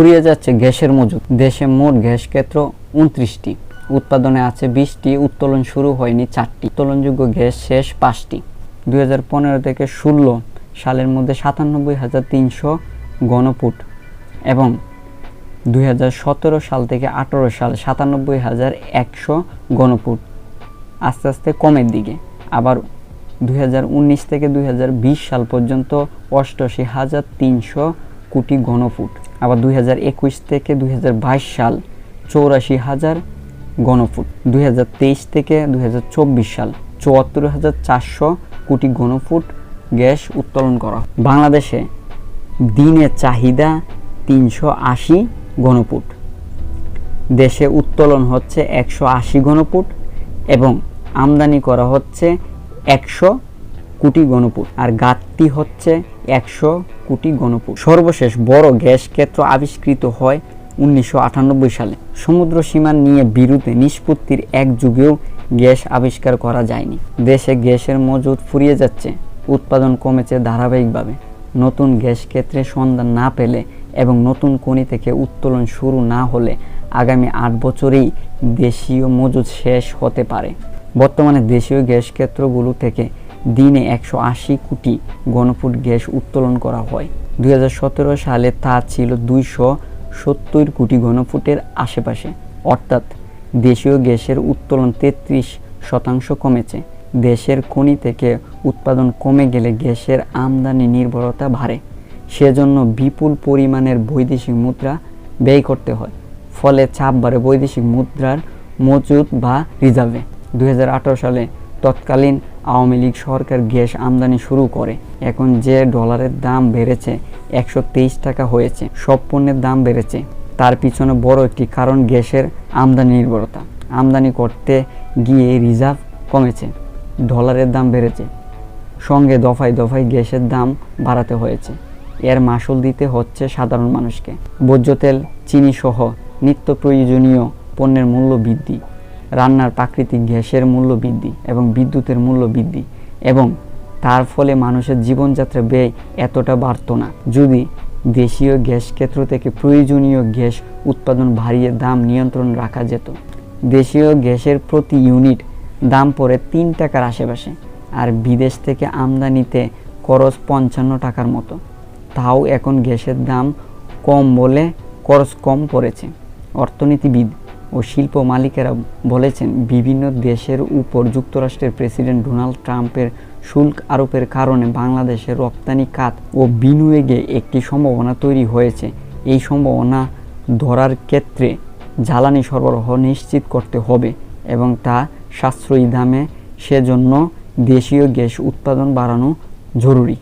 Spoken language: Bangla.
ফুরিয়ে যাচ্ছে গ্যাসের মজুদ। দেশে মোট গ্যাস ক্ষেত্র উনত্রিশটি। উৎপাদনে আছে বিশটি। উত্তোলন শুরু হয়নি চারটি। উত্তোলনযোগ্য গ্যাস শেষ পাঁচটি। দুই থেকে ষোলো সালের মধ্যে সাতানব্বই হাজার তিনশো গণফুট এবং দুই হাজার সতেরো সাল থেকে আঠারো সাল সাতানব্বই হাজার একশো গণফুট। আস্তে আস্তে কমের দিকে। আবার দু হাজার উনিশ থেকে দুই হাজার বিশ সাল পর্যন্ত অষ্টআশি হাজার তিনশো কোটি ঘনফুট আবার দুই হাজার একুশ থেকে দু হাজার বাইশ সাল চৌরাশি হাজার ঘনফুট দু হাজার তেইশ থেকে দু হাজার চব্বিশ সাল চুয়াত্তর হাজার চারশো কোটি ঘনফুট গ্যাস উত্তোলন করা বাংলাদেশে দিনে চাহিদা তিনশো আশি ঘনফুট, দেশে উত্তোলন হচ্ছে একশো আশি ঘনফুট এবং আমদানি করা হচ্ছে একশো কোটি ঘনফুট আর ঘাটতি হচ্ছে একশো কোটি ঘনফুট সর্বশেষ বড় গ্যাস ক্ষেত্র আবিষ্কৃত হয় উনিশশো আটানব্বই সালে। সমুদ্র সীমা নিয়ে বিরুদ্ধে নিষ্পত্তির এক যুগেও গ্যাস আবিষ্কার করা যায়নি। দেশে গ্যাসের মজুদ ফুরিয়ে যাচ্ছে, উৎপাদন কমেছে ধারাবাহিকভাবে। নতুন গ্যাস ক্ষেত্রে সন্ধান না পেলে এবং নতুন খনি থেকে উত্তোলন শুরু না হলে আগামী আট বছরেই দেশীয় মজুদ শেষ হতে পারে। বর্তমানে দেশীয় গ্যাস ক্ষেত্রগুলো থেকে দিনে একশো আশি কোটি ঘনফুট গ্যাস উত্তোলন করা হয়। দু হাজার সতেরো সালে তা ছিল দুইশো সত্তর কোটি ঘনফুটের আশেপাশে। অর্থাৎ দেশীয় গ্যাসের উত্তোলন তেত্রিশ শতাংশ কমেছে। দেশের খনি থেকে উৎপাদন কমে গেলে গ্যাসের আমদানি নির্ভরতা বাড়ে। সেজন্য বিপুল পরিমাণের বৈদেশিক মুদ্রা ব্যয় করতে হয়। ফলে চাপ বাড়ে বৈদেশিক মুদ্রার মজুদ বা রিজার্ভে। দুই হাজার আঠারো সালে তৎকালীন আওয়ামী লীগ সরকার গ্যাস আমদানি শুরু করে। এখন যে ডলারের দাম বেড়েছে, একশো তেইশ টাকা হয়েছে। সব পণ্যের দাম বেড়েছে। তার পিছনে বড় একটি কারণ গ্যাসের আমদানি নির্ভরতা। আমদানি করতে গিয়ে রিজার্ভ কমেছে, ডলারের দাম বেড়েছে। সঙ্গে দফায় দফায় গ্যাসের দাম বাড়াতে হয়েছে। এর মাসুল দিতে হচ্ছে সাধারণ মানুষকে। ভোজ্য তেল চিনি সহ নিত্য প্রয়োজনীয় পণ্যের মূল্য বৃদ্ধি। রান্নার প্রাকৃতিক গ্যাসের মূল্য বৃদ্ধি এবং বিদ্যুতের মূল্য বৃদ্ধি এবং তার ফলে মানুষের জীবনযাত্রা ব্যয় এতটা বাড়তো না। যদি দেশীয় গ্যাস ক্ষেত্র থেকে প্রয়োজনীয় গ্যাস উৎপাদন বাড়িয়ে দাম নিয়ন্ত্রণ রাখা যেত। দেশীয় গ্যাসের প্রতি ইউনিট দাম পড়ে তিন টাকার আশেপাশে আর বিদেশ থেকে আমদানিতে খরচ পঞ্চান্ন টাকার মতো। তাও এখন গ্যাসের দাম কম বলে খরচ কম পড়েছে। অর্থনীতিবিদ ও শিল্প মালিকেরা বলেছেন, বিভিন্ন দেশের উপর যুক্তরাষ্ট্রের প্রেসিডেন্ট ডোনাল্ড ট্রাম্পের শুল্ক আরোপের কারণে বাংলাদেশের রপ্তানি খাত ও বিনিয়োগে একটি সম্ভাবনা তৈরি হয়েছে। এই সম্ভাবনা ধরার ক্ষেত্রে জ্বালানি সরবরাহ নিশ্চিত করতে হবে এবং তা সাশ্রয়ী দামে সেজন্য দেশীয় গ্যাস উৎপাদন বাড়ানো জরুরি।